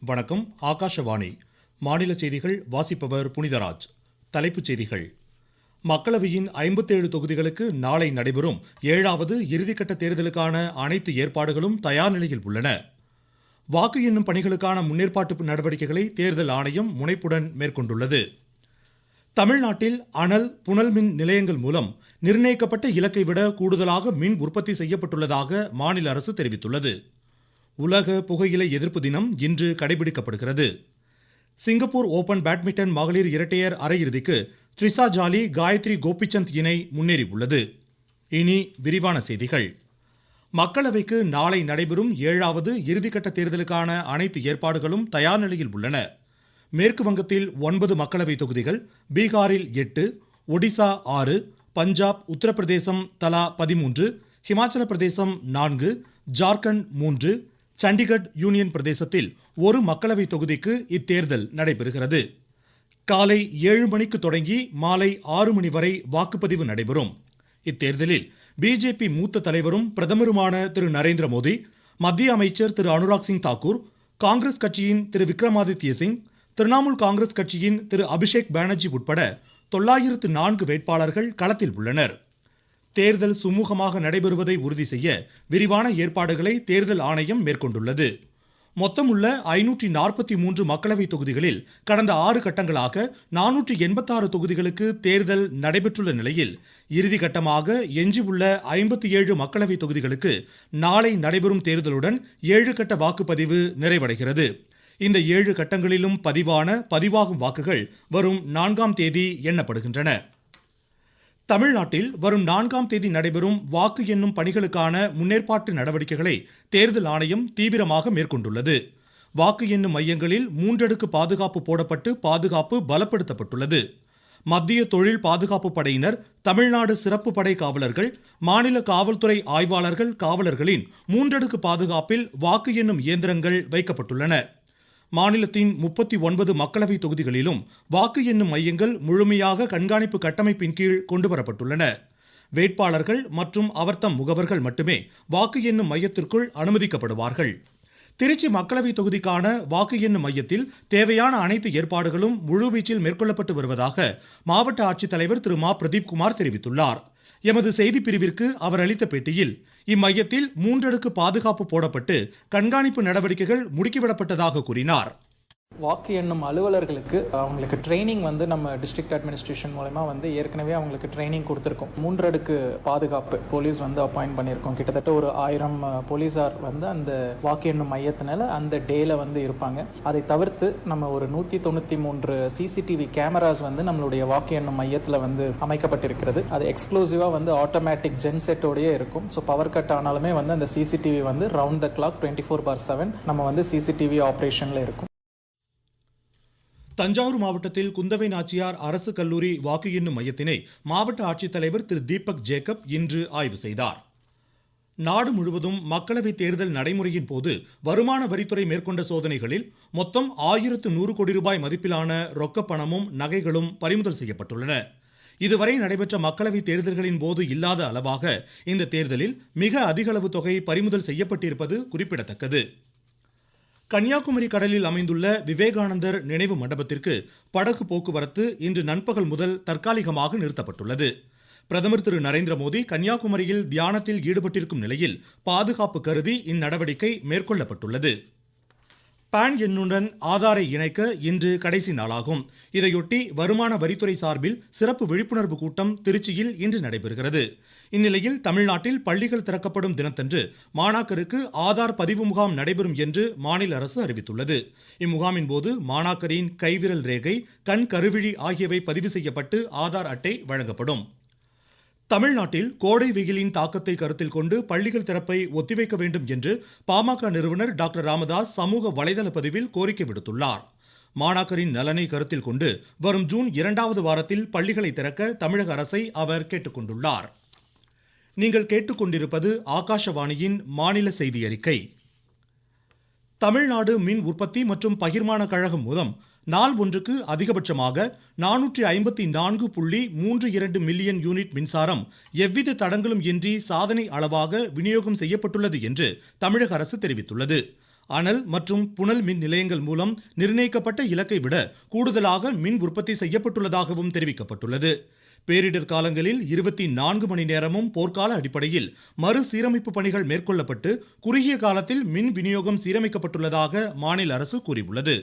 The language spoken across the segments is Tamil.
வணக்கம் ஆகாஷவாணி. மாநில செய்திகள் வாசிப்பவர் புனிதராஜ். தலைப்புச் செய்திகள். மக்களவையின் ஐம்பத்தேழு தொகுதிகளுக்கு நாளை நடைபெறும் ஏழாவது இறுதிக்கட்ட தேர்தலுக்கான அனைத்து ஏற்பாடுகளும் தயார் நிலையில் உள்ளன. வாக்கு எண்ணும் பணிகளுக்கான முன்னேற்பாட்டு நடவடிக்கைகளை தேர்தல் ஆணையம் முனைப்புடன் மேற்கொண்டுள்ளது. தமிழ்நாட்டில் அனல் புனல் மின் நிலையங்கள் மூலம் நிர்ணயிக்கப்பட்ட இலக்கை விட கூடுதலாக மின் உற்பத்தி செய்யப்பட்டுள்ளதாக மாநில அரசு தெரிவித்துள்ளது. உலக புகையிலை எதிர்ப்பு தினம் இன்று கடைபிடிக்கப்படுகிறது. சிங்கப்பூர் ஓபன் பேட்மிண்டன் மகளிர் இரட்டையர் அரையிறுதிக்கு த்ரிசா ஜாலி காயத்ரி கோபிச்சந்த் இணை முன்னேறியுள்ளது. இனி விரிவான செய்திகள். மக்களவைக்கு நாளை நடைபெறும் ஏழாவது இறுதிக்கட்ட தேர்தலுக்கான அனைத்து ஏற்பாடுகளும் தயார் நிலையில் உள்ளன. மேற்கு வங்கத்தில் ஒன்பது மக்களவை தொகுதிகள் பீகாரில் எட்டு ஒடிசா ஆறு பஞ்சாப் உத்தரப்பிரதேசம் தலா பதிமூன்று ஹிமாச்சல பிரதேசம் நான்கு ஜார்க்கண்ட் மூன்று சண்டிகட் யூனியன் பிரதேசத்தில் ஒரு மக்களவை தொகுதிக்கு இத்தேர்தல் நடைபெறுகிறது. காலை ஏழு மணிக்கு தொடங்கி மாலை ஆறு மணி வரை வாக்குப்பதிவு நடைபெறும். இத்தேர்தலில் பிஜேபி மூத்த தலைவரும் பிரதமருமான திரு நரேந்திர மோடி மத்திய அமைச்சர் திரு அனுராக் சிங் தாக்கூர் காங்கிரஸ் கட்சியின் திரு விக்ரமாதித்ய சிங் திரிணாமுல் காங்கிரஸ் கட்சியின் திரு அபிஷேக் பானர்ஜி உட்பட தொள்ளாயிரத்து நான்கு வேட்பாளர்கள் களத்தில் உள்ளனர். தேர்தல் சுமூகமாக நடைபெறுவதை உறுதி செய்ய விரிவான ஏற்பாடுகளை தேர்தல் ஆணையம் மேற்கொண்டுள்ளது. மொத்தம் உள்ள ஐநூற்றி நாற்பத்தி மூன்று மக்களவை தொகுதிகளில் கடந்த ஆறு கட்டங்களாக நானூற்றி எண்பத்தாறு தொகுதிகளுக்கு தேர்தல் நடைபெற்றுள்ள நிலையில் இறுதி கட்டமாக எஞ்சியுள்ள ஐம்பத்தி ஏழு மக்களவை தொகுதிகளுக்கு நாளை நடைபெறும் தேர்தலுடன் ஏழு கட்ட வாக்குப்பதிவு நிறைவடைகிறது. இந்த ஏழு கட்டங்களிலும் பதிவான பதிவாகும் வாக்குகள் வரும் நான்காம் தேதி எண்ணப்படுகின்றன. தமிழ்நாட்டில் வரும் நான்காம் தேதி நடைபெறும் வாக்கு எண்ணும் பணிகளுக்கான முன்னேற்பாட்டு நடவடிக்கைகளை தேர்தல் ஆணையம் தீவிரமாக மேற்கொண்டுள்ளது. வாக்கு எண்ணும் மையங்களில் மூன்றடுக்கு பாதுகாப்பு போடப்பட்டு பாதுகாப்பு பலப்படுத்தப்பட்டுள்ளது. மத்திய தொழில் பாதுகாப்பு படையினர் தமிழ்நாடு சிறப்பு படை காவலர்கள் மாநில காவல்துறை ஆய்வாளர்கள் காவலர்களின் மூன்றடுக்கு பாதுகாப்பில் வாக்கு எண்ணும் இயந்திரங்கள் வைக்கப்பட்டுள்ளன. மாநிலத்தின் முப்பத்தி ஒன்பது மக்களவை தொகுதிகளிலும் வாக்கு எண்ணும் மையங்கள் முழுமையாக கண்காணிப்பு கட்டமைப்பின் கீழ் கொண்டுவரப்பட்டுள்ளன. வேட்பாளர்கள் மற்றும் அவர்தம் முகவர்கள் மட்டுமே வாக்கு எண்ணும் மையத்திற்குள் அனுமதிக்கப்படுவார்கள். திருச்சி மக்களவை தொகுதிக்கான வாக்கு எண்ணும் மையத்தில் தேவையான அனைத்து ஏற்பாடுகளும் முழுவீச்சில் மேற்கொள்ளப்பட்டு வருவதாக மாவட்ட ஆட்சித்தலைவர் திரு. மா. பிரதீப் குமார் தெரிவித்துள்ளார். எமது செய்தி பிரிவிற்கு அவர் அளித்த பேட்டியில் இம்மையத்தில் மூன்றடுக்கு பாதுகாப்பு போடப்பட்டு கண்காணிப்பு நடவடிக்கைகள் முடுக்கிவிடப்பட்டதாக கூறினார். வாக்கு எண்ணும் அலுவலர்களுக்கு அவங்களுக்கு ட்ரைனிங் வந்து நம்ம டிஸ்ட்ரிக்ட் அட்மினிஸ்ட்ரேஷன் மூலமா வந்து ஏற்கனவே அவங்களுக்கு ட்ரைனிங் கொடுத்துருக்கோம். மூன்றடுக்கு பாதுகாப்பு போலீஸ் வந்து அப்பாயிண்ட் பண்ணியிருக்கோம். கிட்டத்தட்ட ஒரு ஆயிரம் போலீஸார் வந்து அந்த வாக்கு எண்ணும் மையத்தினால அந்த டேல வந்து இருப்பாங்க. அதை தவிர்த்து நம்ம ஒரு நூத்தி தொண்ணூத்தி மூன்று சிசிடிவி கேமராஸ் வந்து நம்மளுடைய வாக்கு எண்ணும் மையத்தில் வந்து அமைக்கப்பட்டிருக்கிறது. அது எக்ஸ்க்ளூசிவா வந்து ஆட்டோமேட்டிக் ஜென் செட்டோடயே இருக்கும். ஸோ பவர் கட் ஆனாலுமே வந்து அந்த சிசிடிவி வந்து round the clock twenty four bar seven நம்ம வந்து சிசிடிவி ஆப்ரேஷன்ல இருக்கும். தஞ்சாவூர் மாவட்டத்தில் குந்தவை நாச்சியார் அரசு கல்லூரி வாக்கு எண்ணும் மையத்தினை மாவட்ட ஆட்சித்தலைவர் திரு தீபக் ஜேக்கப் இன்று ஆய்வு செய்தார். நாடு முழுவதும் மக்களவைத் தேர்தல் நடைமுறையின் போது வருமான வரித்துறை மேற்கொண்ட சோதனைகளில் மொத்தம் ஆயிரத்து நூறு கோடி ரூபாய் மதிப்பிலான ரொக்கப் பணமும் நகைகளும் பறிமுதல் செய்யப்பட்டுள்ளன. இதுவரை நடைபெற்ற மக்களவைத் தேர்தல்களின் போது இல்லாத அளவாக இந்த தேர்தலில் மிக அதிகளவு தொகை பறிமுதல் செய்யப்பட்டிருப்பது குறிப்பிடத்தக்கது. கன்னியாகுமரி கடலில் அமைந்துள்ள விவேகானந்தர் நினைவு மண்டபத்திற்கு படகு போக்குவரத்து இன்று நண்பகல் முதல் தற்காலிகமாக நிறுத்தப்பட்டுள்ளது. பிரதமர் திரு நரேந்திர மோடி கன்னியாகுமரியில் தியானத்தில் ஈடுபட்டிருக்கும் நிலையில் பாதுகாப்பு கருதி இந்நடவடிக்கை மேற்கொள்ளப்பட்டுள்ளது. பான் எண்ணுடன் ஆதாரை இணைக்க இன்று கடைசி நாளாகும். இதையொட்டி வருமான வரித்துறை சார்பில் சிறப்பு விழிப்புணர்வு கூட்டம் திருச்சியில் இன்று நடைபெறுகிறது. இந்நிலையில் தமிழ்நாட்டில் பள்ளிகள் திறக்கப்படும் தினத்தன்று மாணாக்கருக்கு ஆதார் பதிவு முகாம் நடைபெறும் என்று மாநில அரசு அறிவித்துள்ளது. இம்முகாமின் போது மாணாக்கரின் கைவிரல் ரேகை கண் கருவிழி ஆகியவை பதிவு செய்யப்பட்டு ஆதார் அட்டை வழங்கப்படும். தமிழ்நாட்டில் கோடை வெயிலின் தாக்கத்தை கருத்தில் கொண்டு பள்ளிகள் திறப்பை ஒத்திவைக்க வேண்டும் என்று பாமக நிறுவனர் டாக்டர் ராமதாஸ் சமூக வலைதள பதிவில் கோரிக்கை விடுத்துள்ளார். மாணாக்கரின் நலனை கருத்தில் கொண்டு வரும் ஜூன் இரண்டாவது வாரத்தில் பள்ளிகளை திறக்க தமிழக அரசை அவர் கேட்டுக்கொண்டுள்ளார். நீங்கள் கேட்டுக்கொண்டிருப்பது ஆகாஷவாணியின் மாநில செய்தி அறிக்கை தமிழ்நாடு மின் உற்பத்தி மற்றும் பகிர்மான கழகம் மூலம் நாள் ஒன்றுக்கு அதிகபட்சமாக நானூற்றி ஐம்பத்தி நான்கு புள்ளி மூன்று இரண்டு மில்லியன் யூனிட் மின்சாரம் எவ்வித தடங்களும் இன்றி சாதனை அளவாக விநியோகம் செய்யப்பட்டுள்ளது என்று தமிழக அரசு தெரிவித்துள்ளது. அனல் மற்றும் புனல் மின் நிலையங்கள் மூலம் நிர்ணயிக்கப்பட்ட இலக்கை விட கூடுதலாக மின் உற்பத்தி செய்யப்பட்டுள்ளதாகவும் தெரிவிக்கப்பட்டுள்ளது. பேரிடர் காலங்களில் இருபத்தி நான்கு மணி நேரமும் போர்க்கால அடிப்படையில் மறுசீரமைப்பு பணிகள் மேற்கொள்ளப்பட்டு குறுகிய காலத்தில் மின் விநியோகம் சீரமைக்கப்பட்டுள்ளதாக மாநில அரசு கூறியுள்ளது.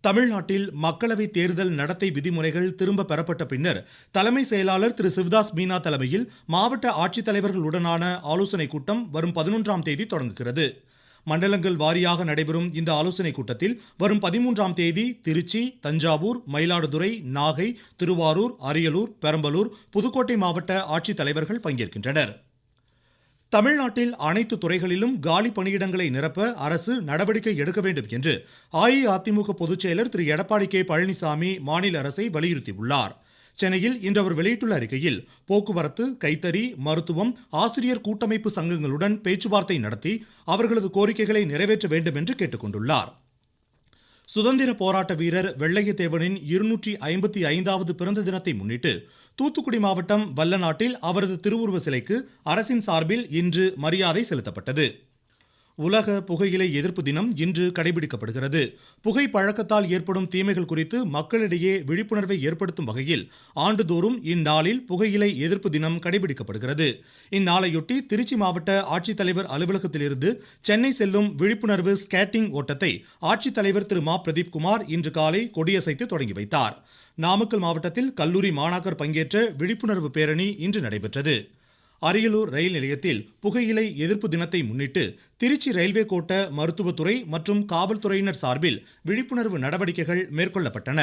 தமிழ்நாட்டில் மக்களவை தேர்தல் நடத்தை விதிமுறைகள் திரும்ப பெறப்பட்ட பின்னர் தலைமை செயலாளர் திரு. சிவதாஸ் மீனா தலைமையில் மாவட்ட ஆட்சித்தலைவர்களுடனான ஆலோசனைக் கூட்டம் வரும் பதினொன்றாம் தேதி தொடங்குகிறது. மண்டலங்கள் வாரியாக நடைபெறும் இந்த ஆலோசனைக் கூட்டத்தில் வரும் பதிமூன்றாம் தேதி திருச்சி தஞ்சாவூர் மயிலாடுதுறை நாகை திருவாரூர் அரியலூர் பெரம்பலூர் புதுக்கோட்டை மாவட்ட ஆட்சித்தலைவர்கள் பங்கேற்கின்றனர். தமிழ்நாட்டில் அனைத்து துறைகளிலும் காலி பணியிடங்களை நிரப்ப அரசு நடவடிக்கை எடுக்க வேண்டும் என்று அஇஅதிமுக பொதுச்செயலர் திரு. எடப்பாடி கே. பழனிசாமி மாநில அரசை வலியுறுத்தியுள்ளார். சென்னையில் இன்று அவர் வெளியிட்டுள்ள அறிக்கையில் போக்குவரத்து கைத்தறி மருத்துவம் ஆசிரியர் கூட்டமைப்பு சங்கங்களுடன் பேச்சுவார்த்தை நடத்தி அவர்களது கோரிக்கைகளை நிறைவேற்ற வேண்டும் என்று கேட்டுக்கொண்டுள்ளார். சுதந்திர போராட்ட வீரர் வெள்ளையத்தேவனின் இருநூற்றி ஐம்பத்தி ஐந்தாவது பிறந்த தினத்தை முன்னிட்டு தூத்துக்குடி மாவட்டம் வல்லநாட்டில் அவரது திருவுருவ சிலைக்கு அரசின் சார்பில் இன்று மரியாதை செலுத்தப்பட்டது. உலக புகையிலை எதிர்ப்பு தினம் இன்று கடைபிடிக்கப்படுகிறது. புகை பழக்கத்தால் ஏற்படும் தீமைகள் குறித்து மக்களிடையே விழிப்புணர்வை ஏற்படுத்தும் வகையில் ஆண்டுதோறும் இந்நாளில் புகையிலை எதிர்ப்பு தினம் கடைபிடிக்கப்படுகிறது. இந்நாளையொட்டி திருச்சி மாவட்ட ஆட்சித்தலைவர் அலுவலகத்திலிருந்து சென்னை செல்லும் விழிப்புணர்வு ஸ்கேட்டிங் ஓட்டத்தை ஆட்சித்தலைவர் திரு மா. பிரதீப் குமார் இன்று காலை கொடியசைத்து தொடங்கி வைத்தார். நாமக்கல் மாவட்டத்தில் கல்லூரி மாணாக்கர் பங்கேற்ற விழிப்புணர்வு பேரணி இன்று நடைபெற்றது. அரியலூர் ரயில் நிலையத்தில் புகையிலை எதிர்ப்பு தினத்தை முன்னிட்டு திருச்சி ரயில்வே கோட்ட மருத்துவத்துறை மற்றும் காவல்துறையினர் சார்பில் விழிப்புணர்வு நடவடிக்கைகள் மேற்கொள்ளப்பட்டன.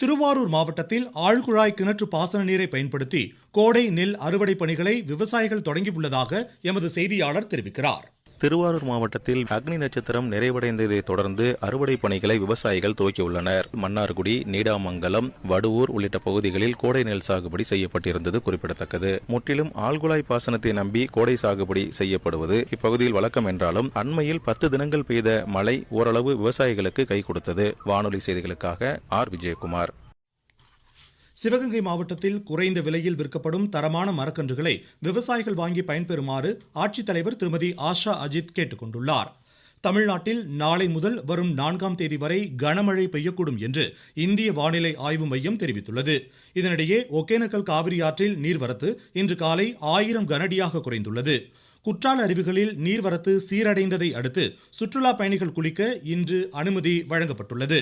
திருவாரூர் மாவட்டத்தில் ஆழ்குழாய் கிணற்று பாசன நீரை பயன்படுத்தி கோடை நெல் அறுவடை பணிகளை விவசாயிகள் தொடங்கியுள்ளதாக எமது செய்தியாளர் தெரிவிக்கிறார். திருவாரூர் மாவட்டத்தில் அக்னி நட்சத்திரம் நிறைவடைந்ததை தொடர்ந்து அறுவடை பணிகளை விவசாயிகள் துவக்கியுள்ளனர். மன்னார்குடி நீடாமங்கலம் வடுவூர் உள்ளிட்ட பகுதிகளில் கோடை நெல் சாகுபடி செய்யப்பட்டிருந்தது குறிப்பிடத்தக்கது. முற்றிலும் ஆழ்குழாய் பாசனத்தை நம்பி கோடை சாகுபடி செய்யப்படுவது இப்பகுதியில் வழக்கம் என்றாலும் அண்மையில் பத்து தினங்கள் பெய்த மழை ஓரளவு விவசாயிகளுக்கு கை கொடுத்தது. வானொலி செய்திகளுக்காக ஆர். விஜயகுமார். சிவகங்கை மாவட்டத்தில் குறைந்த விலையில் விற்கப்படும் தரமான மரக்கன்றுகளை விவசாயிகள் வாங்கி பயன்பெறுமாறு ஆட்சித்தலைவர் திருமதி ஆஷா அஜித் கேட்டுக்கொண்டுள்ளார். தமிழ்நாட்டில் நாளை முதல் வரும் நான்காம் தேதி வரை கனமழை பெய்யக்கூடும் என்று இந்திய வானிலை ஆய்வு மையம் தெரிவித்துள்ளது. இதனிடையே ஒகேனக்கல் காவிரி ஆற்றில் நீர்வரத்து இன்று காலை ஆயிரம் கனடியாக குறைந்துள்ளது. குற்றால அருவிகளில் நீர்வரத்து சீரடைந்ததை அடுத்து சுற்றுலா பயணிகள் குளிக்க இன்று அனுமதி வழங்கப்பட்டுள்ளது.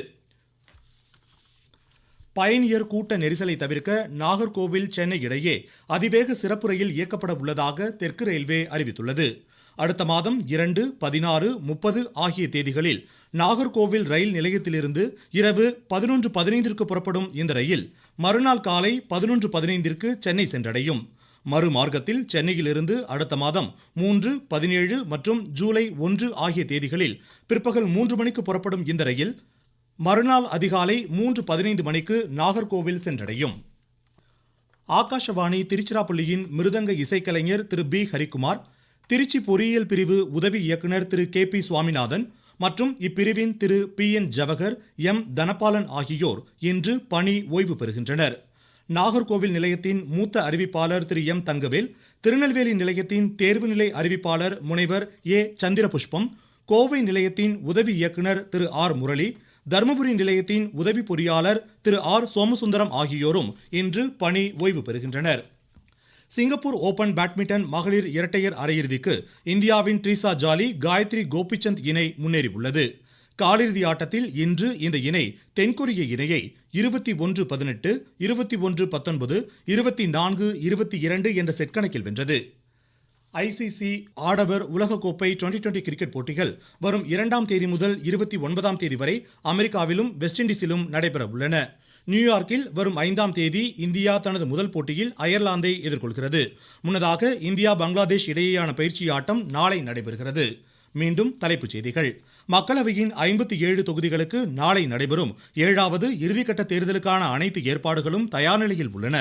பயணியர் கூட்ட நெரிசலை தவிர்க்க நாகர்கோவில் சென்னை இடையே அதிவேக சிறப்பு ரயில் இயக்கப்பட உள்ளதாக தெற்கு ரயில்வே அறிவித்துள்ளது. அடுத்த மாதம் இரண்டு பதினாறு முப்பது ஆகிய தேதிகளில் நாகர்கோவில் ரயில் நிலையத்திலிருந்து இரவு பதினொன்று பதினைந்திற்கு புறப்படும் இந்த ரயில் மறுநாள் காலை பதினொன்று பதினைந்திற்கு சென்னை சென்றடையும். மறுமார்க்கத்தில் சென்னையிலிருந்து அடுத்த மாதம் மூன்று பதினேழு மற்றும் ஜூலை ஒன்று ஆகிய தேதிகளில் பிற்பகல் மூன்று மணிக்கு புறப்படும் இந்த ரயில் மறுநாள் அதிகாலை மூன்று பதினைந்து மணிக்கு நாகர்கோவில் சென்றடையும். ஆகாஷவாணி திருச்சிராப்பள்ளியின் மிருதங்க இசைக்கலைஞர் திரு பி. ஹரிக்குமார் திருச்சி பொறியியல் பிரிவு உதவி இயக்குனர் திரு கே. பி. சுவாமிநாதன் மற்றும் இப்பிரிவின் திரு P. N. Jawahar M. Dhanapalan ஆகியோர் இன்று பணி ஓய்வு பெறுகின்றனர். நாகர்கோவில் நிலையத்தின் மூத்த அறிவிப்பாளர் திரு எம். தங்கவேல் திருநெல்வேலி நிலையத்தின் தேர்வு நிலை அறிவிப்பாளர் முனைவர் ஏ. சந்திரபுஷ்பம் கோவை நிலையத்தின் உதவி இயக்குனர் திரு ஆர். முரளி தருமபுரி நிலையத்தின் உதவி பொறியாளர் திரு ஆர் சோமசுந்தரம் ஆகியோரும் இன்று பணி ஓய்வு பெறுகின்றனர். சிங்கப்பூர் ஓபன் பேட்மிண்டன் மகளிர் இரட்டையர் அரையிறுதிக்கு இந்தியாவின் ட்ரீசா ஜாலி காயத்ரி கோபிச்சந்த் இணை முன்னேறியுள்ளது. காலிறுதி ஆட்டத்தில் இன்று இந்த இணை தென்கொரிய இணையை இருபத்தி ஒன்று பதினெட்டு இருபத்தி ஒன்று பத்தொன்பது இருபத்தி நான்கு இருபத்தி இரண்டு என்ற செட் கணக்கில் வென்றது. ஐசிசி ஆடவர் உலகக்கோப்பை டுவெண்டி டுவெண்டி கிரிக்கெட் போட்டிகள் வரும் இரண்டாம் தேதி முதல் இருபத்தி ஒன்பதாம் தேதி வரை அமெரிக்காவிலும் வெஸ்ட் இண்டீஸிலும் நடைபெற உள்ளன நியூயார்க்கில் வரும் ஐந்தாம் தேதி இந்தியா தனது முதல் போட்டியில் அயர்லாந்தை எதிர்கொள்கிறது. முன்னதாக இந்தியா பங்களாதேஷ் இடையேயான பயிற்சி ஆட்டம் நாளை நடைபெறுகிறது. மீண்டும் தலைப்புச் செய்திகள். மக்களவையின் ஐம்பத்தி ஏழு தொகுதிகளுக்கு நாளை நடைபெறும் ஏழாவது இறுதிக்கட்ட தேர்தலுக்கான அனைத்து ஏற்பாடுகளும் தயார் நிலையில் உள்ளன.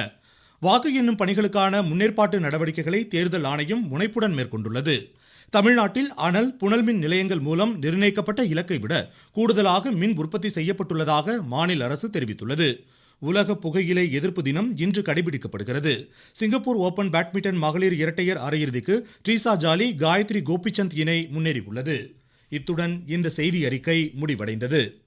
வாக்கு எண்ணும் பணிகளுக்கான முன்னேற்பாட்டு நடவடிக்கைகளை தேர்தல் ஆணையம் முனைப்புடன் மேற்கொண்டுள்ளது. தமிழ்நாட்டில் அனல் புனல் மின் நிலையங்கள் மூலம் நிர்ணயிக்கப்பட்ட இலக்கை விட கூடுதலாக மின் உற்பத்தி செய்யப்பட்டுள்ளதாக மாநில அரசு தெரிவித்துள்ளது. உலக புகையிலை எதிர்ப்பு தினம் இன்று கடைபிடிக்கப்படுகிறது. சிங்கப்பூர் ஓபன் பேட்மிண்டன் மகளிர் இரட்டையர் அரையிறுதிக்கு ட்ரீசா ஜாலி காயத்ரி கோபிச்சந்த் இணை முன்னேறியுள்ளது. இத்துடன் இந்த செய்தி அறிக்கை முடிவடைந்தது.